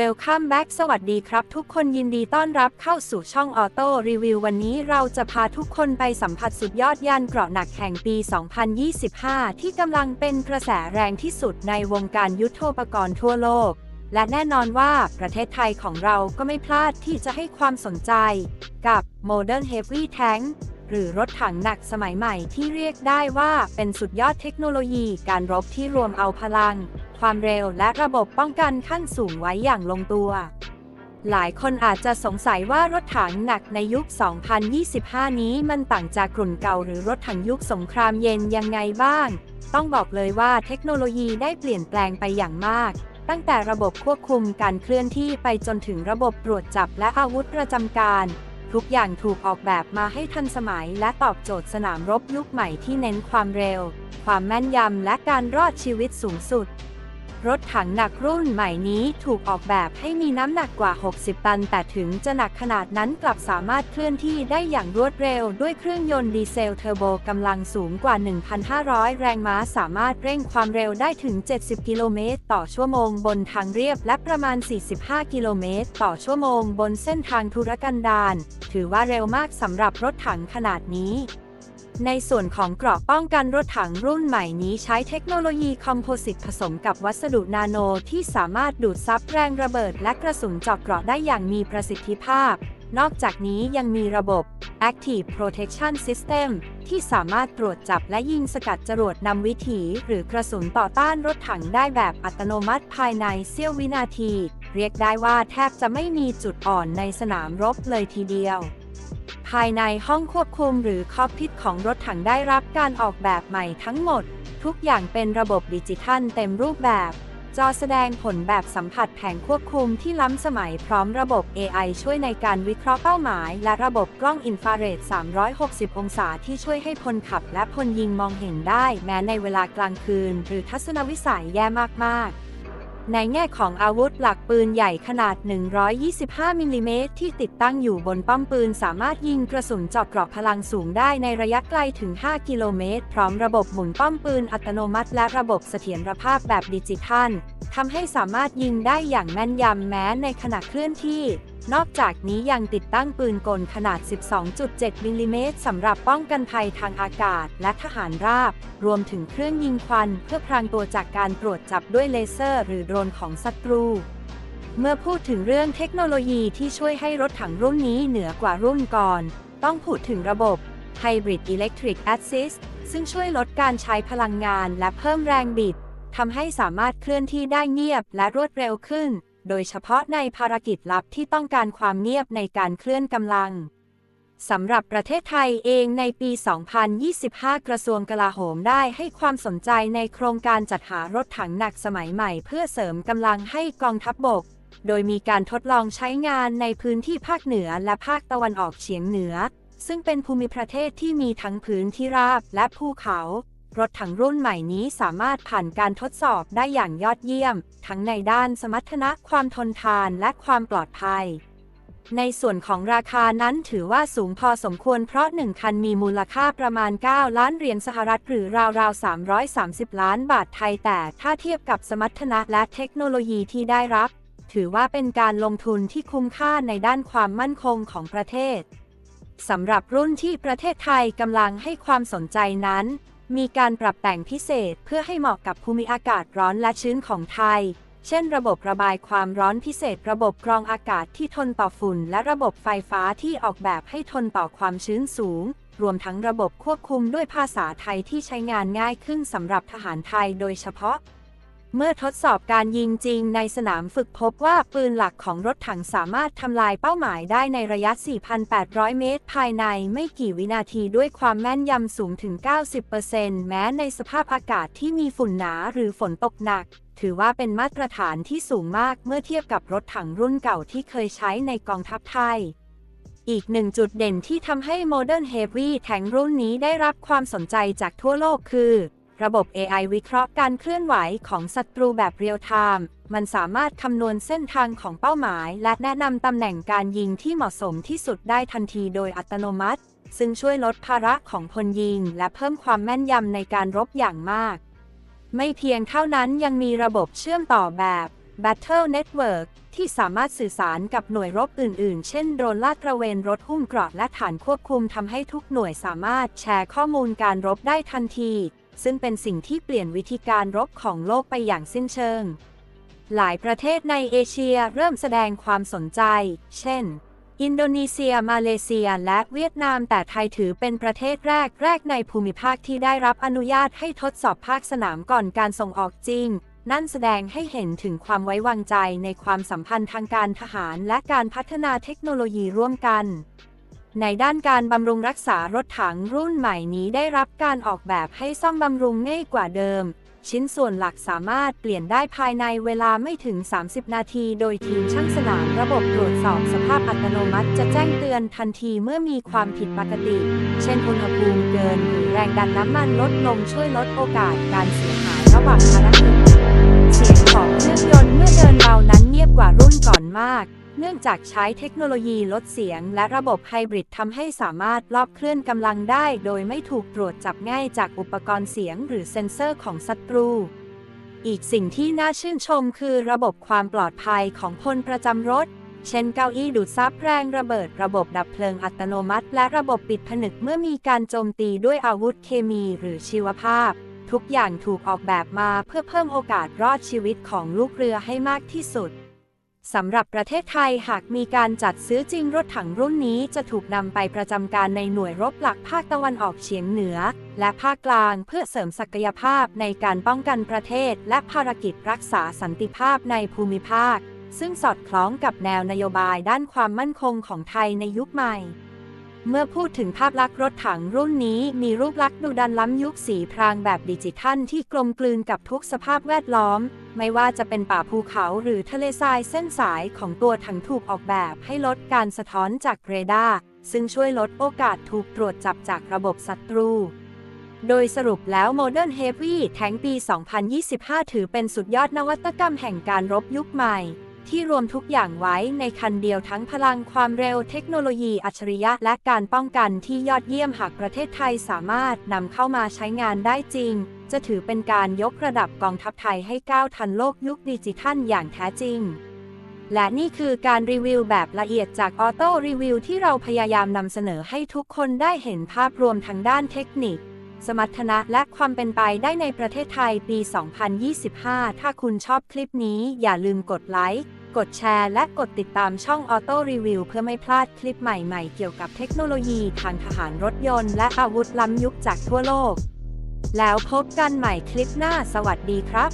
Welcome back สวัสดีครับ ทุกคนยินดีต้อนรับเข้าสู่ช่องออโต้รีวิววันนี้เราจะพาทุกคนไปสัมผัสสุดยอดยานเกราะหนักแห่งปี 2025 ที่กำลังเป็นกระแสแรงที่สุดในวงการยุทโธปกรณ์ทั่วโลก และแน่นอนว่าประเทศไทยของเราก็ไม่พลาดที่จะให้ความสนใจกับ Modern Heavy Tank หรือรถถังหนักสมัยใหม่ที่เรียกได้ว่าเป็นสุดยอดเทคโนโลยีการรบที่รวมเอาพลัง ความเร็วและระบบป้องกันขั้นสูงไว้อย่างลงตัว หลายคนอาจจะสงสัยว่ารถถังหนักในยุค 2025 นี้มันต่างจากกลุ่นเก่าหรือรถถังยุคสงครามเย็นยังไงบ้าง ต้องบอกเลยว่าเทคโนโลยีได้เปลี่ยนแปลงไปอย่างมากตั้งแต่ระบบควบคุมการเคลื่อนที่ไปจนถึงระบบตรวจจับและอาวุธประจำการ ทุกอย่างถูกออกแบบมาให้ทันสมัยและตอบโจทย์สนามรบยุคใหม่ที่เน้นความเร็ว ความแม่นยำและการรอดชีวิตสูงสุด รถถังหนักรุ่นใหม่นี้ถูกออกแบบให้มีน้ำหนักกว่า 60 ตัน แต่ถึงจะหนักขนาดนั้นกลับสามารถเคลื่อนที่ได้อย่างรวดเร็ว ด้วยเครื่องยนต์ดีเซลเทอร์โบกำลังสูงกว่า 1,500 แรงม้าสามารถเร่งความเร็วได้ถึง 70 กิโลเมตรต่อชั่วโมงบนทางเรียบ และประมาณ 45 กิโลเมตรต่อชั่วโมงบนเส้นทางธุรกันดารถือว่าเร็วมากสำหรับรถถังขนาดนี้ ในส่วนของเกราะป้องกันรถถังรุ่นใหม่นี้ใช้เทคโนโลยีคอมโพสิตผสมกับวัสดุนาโนที่สามารถดูดซับแรงระเบิดและกระสุนเจาะเกราะได้อย่างมีประสิทธิภาพ นอกจากนี้ยังมีระบบ Active Protection System ที่สามารถตรวจจับและยิงสกัดจรวดนำวิถี หรือกระสุนต่อต้านรถถังได้แบบอัตโนมัติภายในเสี้ยววินาที เรียกได้ว่าแทบจะไม่มีจุดอ่อนในสนามรบเลยทีเดียว ภายในห้องควบคุมหรือคอกพิทของรถถังได้รับการออกแบบใหม่ทั้งหมด ทุกอย่างเป็นระบบดิจิทัลเต็มรูปแบบ จอแสดงผลแบบสัมผัสแผงควบคุมที่ล้ำสมัยพร้อมระบบ AI ช่วยในการวิเคราะห์เป้าหมาย และระบบกล้องอินฟราเรด 360 องศาที่ช่วยให้พลขับและพลยิงมองเห็นได้ แม้ในเวลากลางคืน หรือทัศนวิสัยแย่มากๆ ในแง่ของอาวุธหลักปืนใหญ่ขนาด 125 มิลลิเมตรที่ติดตั้งอยู่บนป้อมปืนสามารถยิงกระสุนเจาะเกราะพลังสูงได้ในระยะไกลถึง 5 กิโลเมตร พร้อมระบบหมุนป้อมปืนอัตโนมัติและระบบเสถียรภาพแบบดิจิทัล ทำให้สามารถยิงได้อย่างแม่นยำแม้ในขณะเคลื่อนที่ นอกจากนี้ยังติดตั้งปืนกลขนาด 12.7 มิลลิเมตรสำหรับป้องกันภัยทางอากาศและทหารราบ รวมถึงเครื่องยิงควันเพื่อพรางตัวจากการตรวจจับด้วยเลเซอร์ หรือโดรนของศัตรู เมื่อพูดถึงเรื่องเทคโนโลยีที่ช่วยให้รถถังรุ่นนี้เหนือกว่ารุ่นก่อน ต้องพูดถึงระบบ Hybrid Electric Assist ซึ่งช่วยลดการใช้พลังงานและเพิ่มแรงบิด ทำให้สามารถเคลื่อนที่ได้เงียบและรวดเร็วขึ้น โดยเฉพาะในภารกิจลับที่ต้องการความเงียบในการเคลื่อนกำลังสำหรับประเทศไทยเองในปี 2025 กระทรวงกลาโหมได้ให้ความสนใจในโครงการจัดหารถถังหนักสมัยใหม่ เพื่อเสริมกำลังให้กองทัพบบก โดยมีการทดลองใช้งานในพื้นที่ภาคเหนือและภาคตะวันออกเฉียงเหนือ ซึ่งเป็นภูมิประเทศที่มีทั้งพื้นที่ราบและภูเขา รถถังรุ่นใหม่นี้สามารถผ่านการทดสอบได้อย่างยอดเยี่ยม ทั้งในด้านสมรรถนะความทนทานและความปลอดภัย ในส่วนของราคานั้นถือว่าสูงพอสมควรเพราะ 1 คันมีมูลค่าประมาณ 9 ล้านเหรียญสหรัฐหรือราวๆ 330 ล้านบาทไทยแต่ถ้าเทียบกับสมรรถนะและเทคโนโลยีที่ได้รับ ถือว่าเป็นการลงทุนที่คุ้มค่าในด้านความมั่นคงของประเทศสำหรับรุ่นที่ประเทศไทยกำลังให้ความสนใจนั้น มีการปรับแต่งพิเศษเพื่อให้เหมาะกับภูมิอากาศร้อนและชื้นของไทย เช่น ระบบระบายความร้อนพิเศษ ระบบกรองอากาศที่ทนต่อฝุ่น และระบบไฟฟ้าที่ออกแบบให้ทนต่อความชื้นสูง รวมทั้งระบบควบคุมด้วยภาษาไทยที่ใช้งานง่ายขึ้นสำหรับทหารไทยโดยเฉพาะ เมื่อทดสอบการยิงจริงในสนามฝึกพบว่าปืนหลักของรถถังสามารถทำลายเป้าหมายได้ในระยะ 4,800 เมตร ภายในไม่กี่วินาทีด้วยความแม่นยำสูงถึง 90%แม้ในสภาพอากาศที่มีฝุ่นหนาหรือฝนตกหนัก ถือว่าเป็นมาตรฐานที่สูงมากเมื่อเทียบกับรถถังรุ่นเก่าที่เคยใช้ในกองทัพไทยอีกหนึ่งจุดเด่นที่ทำให้ Modern Heavy Tank รุ่นนี้ได้รับความสนใจจากทั่วโลกคือ ระบบ AI วิเคราะห์การเคลื่อนไหวของศัตรูแบบเรียลไทม์มันสามารถคำนวณเส้นทางของเป้าหมาย และแนะนำตำแหน่งการยิงที่เหมาะสมที่สุดได้ทันทีโดยอัตโนมัติ ซึ่งช่วยลดภาระของพลยิง และเพิ่มความแม่นยำในการรบอย่างมาก ไม่เพียงเท่านั้นยังมีระบบเชื่อมต่อแบบ Battle Network ที่สามารถสื่อสารกับหน่วยรบอื่น ๆ เช่น โดรนลาดตระเวนรถหุ้มเกราะและฐานควบคุมทำให้ทุกหน่วยสามารถแชร์ข้อมูลการรบได้ทันที ซึ่งเป็นสิ่งที่เปลี่ยนวิธีการรบของโลกไปอย่างสิ้นเชิง หลายประเทศในเอเชียเริ่มแสดงความสนใจ เช่น อินโดนีเซีย มาเลเซีย และเวียดนาม แต่ไทยถือเป็นประเทศแรกแรกในภูมิภาคที่ได้รับอนุญาตให้ทดสอบภาคสนามก่อนการส่งออกจริง นั่นแสดงให้เห็นถึงความไว้วางใจในความสัมพันธ์ทางการทหารและการพัฒนาเทคโนโลยีร่วมกัน ในด้านการบำรุงรักษารถถังรุ่นใหม่นี้ได้รับการออกแบบให้ซ่อมบำรุงง่ายกว่าเดิม ชิ้นส่วนหลักสามารถเปลี่ยนได้ภายในเวลาไม่ถึง 30 นาที โดยทีมช่างสนามระบบตรวจสอบสภาพอัตโนมัติ จะแจ้งเตือนทันทีเมื่อมีความผิดปกติ เช่นอุณหภูมิเกินหรือแรงดันน้ำมันลดลงช่วยลดโอกาสการเสียหายระหว่างภารกิจ เนื่องจากใช้เทคโนโลยีลดเสียง และระบบไฮบริดทำให้สามารถลอบเคลื่อนกำลังได้ โดยไม่ถูกตรวจจับง่ายจากอุปกรณ์เสียงหรือเซ็นเซอร์ของศัตรู อีกสิ่งที่น่าชื่นชมคือระบบความปลอดภัยของพลประจำรถ เช่นเก้าอี้ดูดซับแรงระเบิด ระบบดับเพลิงอัตโนมัติ และระบบปิดผนึกเมื่อมีการโจมตีด้วยอาวุธเคมีหรือชีวภาพ ทุกอย่างถูกออกแบบมาเพื่อเพิ่มโอกาสรอดชีวิตของลูกเรือให้มากที่สุด สำหรับประเทศไทยหากมีการจัดซื้อจริงรถถังรุ่นนี้จะถูกนำไปประจำการในหน่วยรบหลักภาคตะวันออกเฉียงเหนือ และภาคกลางเพื่อเสริมศักยภาพในการป้องกันประเทศ และภารกิจรักษาสันติภาพในภูมิภาค ซึ่งสอดคล้องกับแนวนโยบายด้านความมั่นคงของไทยในยุคใหม่ เมื่อพูดถึงภาพลักษณ์รถถังรุ่นนี้มีรูปลักษณ์ดุดันล้ำยุคสีพรางแบบดิจิทัลที่กลมกลืนกับทุกสภาพแวดล้อม ไม่ว่าจะเป็นป่าภูเขาหรือทะเลทรายเส้นสายของตัวถังถูกออกแบบให้ลดการสะท้อนจากเรดาร์ซึ่งช่วยลดโอกาสถูกตรวจจับจากระบบศัตรู โดยสรุปแล้ว Modern Heavy Tank ปี 2025 ถือเป็นสุดยอดนวัตกรรมแห่งการรบยุคใหม่ ที่รวมทุกอย่างไว้ในคันเดียวทั้งพลังความเร็วเทคโนโลยีอัจฉริยะ และการป้องกันที่ยอดเยี่ยมหากประเทศไทยสามารถนำเข้ามาใช้งานได้จริง จะถือเป็นการยกระดับกองทัพไทยให้ก้าวทันโลกยุคดิจิทัลอย่างแท้จริง และนี่คือการรีวิวแบบละเอียดจากออโต้รีวิวที่เราพยายามนำเสนอให้ทุกคนได้เห็นภาพรวมทางด้านเทคนิค สมรรถนะและความเป็นไปได้ในประเทศไทยปี 2025 ถ้าคุณชอบคลิปนี้อย่าลืมกดไลค์กดแชร์และกดติดตามช่องออโต้รีวิวเพื่อไม่พลาดคลิปใหม่ๆ เกี่ยวกับเทคโนโลยีทางทหารรถยนต์และอาวุธล้ำยุคจากทั่วโลก แล้วพบกันใหม่คลิปหน้าสวัสดีครับ